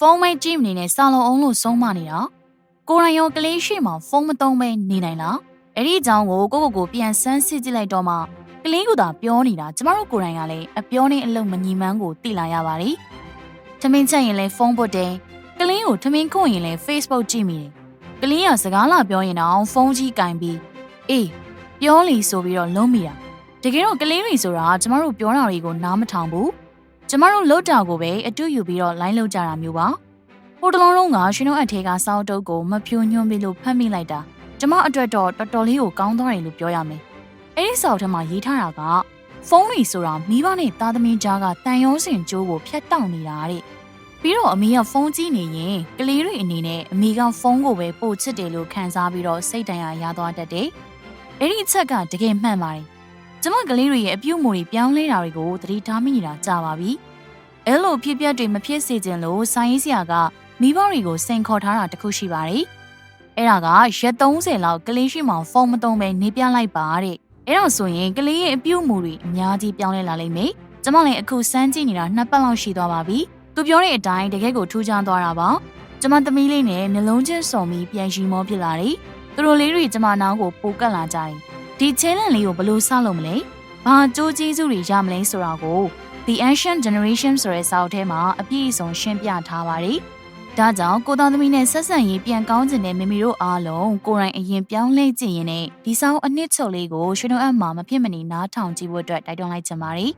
ဖုန်းမဲကြည့်မနေနဲ့စာလုံးအောင်လို့ဆုံးမနေတာကိုရိုင်ရောကလေးရှိမှဖုန်းမသုံးပဲနေနိုင်လားအဲ့ဒီအကြောင်းကိုကိုကိုကိုပြန်ဆန်းစစ်ကြည့်လိုက်တော့မှကလေးကသာပြောနေတာကျမတို့ကိုယ်တိုင်ကလည်းအပြောနဲ့အလုံးမညီမန်းကိုသိလာရပါတယ်ထမင်းချက်ရင်လည်းဖုန်းပုတ်တယ်ကလေးကိုထမင်းခုတ်ရင်လည်း Facebook ကြည့်မိတယ်ကလေးကစကားလာပြောရင်တော့ဖုန်းကြီးကင်ပြီးအေးပြောလီဆိုပြီးတော့လုံးမိတာတကယ်တော့ကလေးတွေဆိုတာကျမတို့ပြောတာတွေကိုနားမထောင်ဘူး ကျမတို့လှုပ်တာကိုပဲအတူယူပြီးတော့လိုင်းလှုပ်ကြတာမျိုးပါဟိုတလုံးလုံးကရှင်တို့အထေကစောက်တုပ်ကိုမဖြိုညွှန်းပြီးလို့ဖတ်မိလိုက်တာကျမအတွက်တော့တော်တော်လေးကိုကောင်းသွားတယ်လို့ပြောရမယ်အဲ့ဒီစောက်ထဲမှာရေးထားတာကဖုန်းတွေဆိုတာမိဘနဲ့သားသမီးကြားကတန်ရုံးစင်ကြိုးကိုဖျက်တောက်နေတာတဲ့ပြီးတော့အမေကဖုန်းကြည့်နေရင်ကလေးတွေအနေနဲ့အမေကဖုန်းကိုပဲပို့ချစ်တယ်လို့ခံစားပြီးတော့စိတ်တန်ရာရသွားတတ်တယ်အဲ့ဒီအချက်ကတကယ်မှန်ပါတယ်ကျမကလေးတွေရဲ့အပြုတ်မှုတွေပြောင်းလဲတာတွေကိုသတိထားမိနေတာကြာပါပြီ။ အဲ့လိုဖြစ်ပျက်တွေမဖြစ်စေချင်လို့ဆိုင်းရေးဆရာကမိဘတွေကိုစိန်ခေါ်ထားတာတခုရှိပါတယ်။အဲ့ဒါကရက်30လောက်ကလေးရှိမှဖုန်းမသုံးပဲနေပြလိုက်ပါတဲ့။အဲ့ဒါဆိုရင်ကလေးရဲ့အပြုတ်မှုတွေအများကြီးပြောင်းလဲလာလိမ့်မယ်။ကျမလည်းအခုစမ်းကြည့်နေတာနှစ်ပတ်လောက်ရှိသွားပါပြီ။သူပြောတဲ့အတိုင်းတကယ်ကိုထူးခြားသွားတာပါ။ကျမသမီးလေးနဲ့မျက်လုံးချင်းစုံပြီးပြန်ရှိမောဖြစ်လာတယ်။သူတို့လေးတွေကျမနောင်ကိုပိုကတ်လာကြတယ်။ဒီ challenge လေးကိုဘယ်လိုစလုပ်မလဲ။ဘာကြိုးကျေးဇူးတွေရမလဲဆိုတာကို The Ancient Generation ဆိုတဲ့စာအုပ်ထဲမှာအပြည့်အစုံရှင်းပြထားပါတယ်။ဒါကြောင့်ကိုသားသမီးနဲ့ဆက်ဆံရေးပြန်ကောင်းကျင်တဲ့မိမိတို့အားလုံးကိုယ်တိုင်အရင်ပြောင်းလဲကြည့်ရင်လည်းဒီစာအုပ်အနှစ်ချုပ်လေးကိုရှင်တို့အပ်မှာမဖြစ်မနေနားထောင်ကြည့်ဖို့အတွက်တိုက်တွန်းလိုက်ချင်ပါတယ်